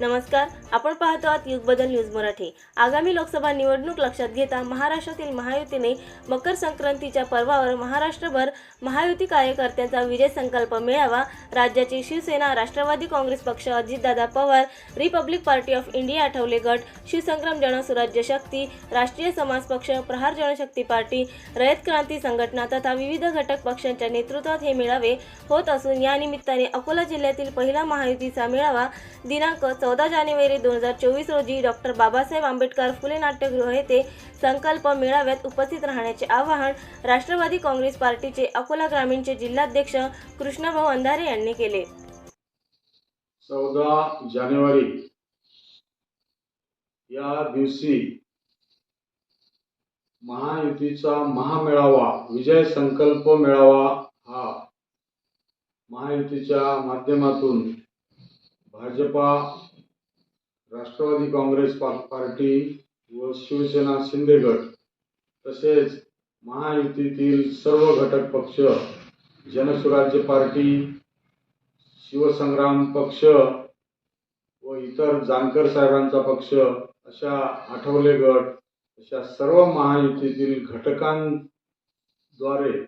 नमस्कार आपण पाहतो आहात युगबदल न्यूज मराठी. आगामी लोकसभा निवडणूक लक्षात घेता महाराष्ट्रातील महायुतीने मकर संक्रांतीच्या पर्वावर महाराष्ट्रभर महायुती कार्यकर्त्यांचा विजय संकल्प मिळावा राज्याची शिवसेना राष्ट्रवादी काँग्रेस पक्ष Ajit Dada Pawar republic party of India Athawale गट शिवसंग्राम जनसुराज्य शक्ती राष्ट्रीय समाज पक्ष प्रहार जनशक्ती पार्टी रयत क्रांती संघटना तथा विविध घटक पक्षांच्या नेतृत्वात हे मेळावे होत असून यानिमित्ताने अकोला जिल्ह्यातील पहिला महायुतीचा मेळावा दिनांक चौदा जानेवारी दोन हजार चोवीस रोजी डॉक्टर बाबासाहेब आंबेडकर फुले नाट्यगृह येथे संकल्प मेळाव्यात उपस्थित राहण्याचे आवाहन राष्ट्रवादी काँग्रेस पार्टीचे अकोला ग्रामीणचे जिल्हाध्यक्ष कृष्णभाऊ अंधारे यांनी केले. चौदा जानेवारी या दिवशी महायुतीचा महामेळावा विजय संकल्प मेळावा हा महायुतीच्या माध्यमातून भाजपा राष्ट्रवादी काँग्रेस पा- पार्टी व शिवसेना शिंदे गट तसेच महायुतीतील सर्व घटक पक्ष जनसुराज्य पार्टी शिवसंग्राम पक्ष व इतर जानकर साहेबांचा पक्ष अशा आठवले गट अशा सर्व महायुतीतील घटकांद्वारे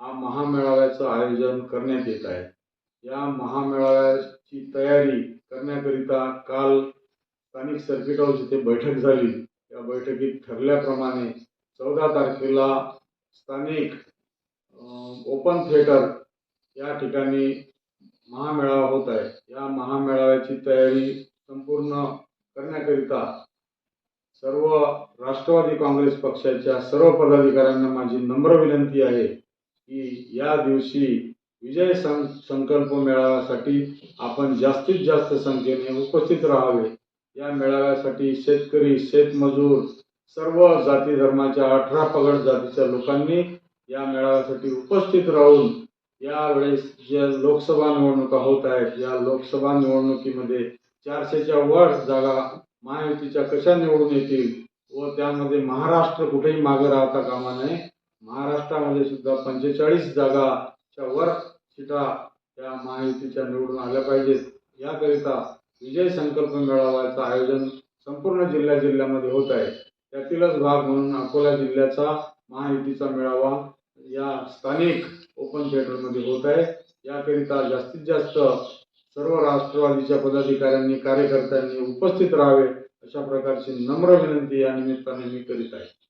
हा महामेळाव्याचं आयोजन करण्यात येत आहे. या महामेळाव्याची तयारी करण्याकरिता काल स्थानिक सर्किट हाऊस येथे बैठक झाली. या बैठकीत ठरल्याप्रमाणे चौदा तारखेला स्थानिक ओपन थिएटर या ठिकाणी महामेळावा होत आहे. या महामेळाव्याची तयारी संपूर्ण करण्याकरिता सर्व राष्ट्रवादी काँग्रेस पक्षाच्या सर्व पदाधिकाऱ्यांना माझी नम्र विनंती आहे की या दिवशी विजय सं संकल्प मेळाव्यासाठी आपण जास्तीत जास्त संख्येने उपस्थित राहावे. या मेळाव्यासाठी शेतकरी शेतमजूर सर्व जाती धर्माच्या अठरा पगड जातीच्या लोकांनी या मेळाव्यासाठी उपस्थित राहून यावेळेस ज्या लोकसभा निवडणुका होत आहेत या लोकसभा निवडणुकीमध्ये चारशेच्या वर जागा महायुतीच्या कशा निवडून येतील व त्यामध्ये महाराष्ट्र कुठेही मागे राहता कामा नये. महाराष्ट्रामध्ये सुद्धा पंचेचाळीस जागा जागाच्या वर सीटा त्या महायुतीच्या निवडून आल्या पाहिजेत. याकरिता विजय संकल्प मेळाव्याचं आयोजन संपूर्ण जिल्ह्या जिल्ह्यामध्ये होत आहे. त्यातीलच भाग म्हणून अकोला जिल्ह्याचा महायुतीचा मेळावा या स्थानिक ओपन थिएटरमध्ये होत आहे. याकरिता जास्तीत जास्त सर्व राष्ट्रवादीच्या पदाधिकाऱ्यांनी कार्यकर्त्यांनी उपस्थित राहावे अशा प्रकारची नम्र विनंती या निमित्ताने मी करीत आहे.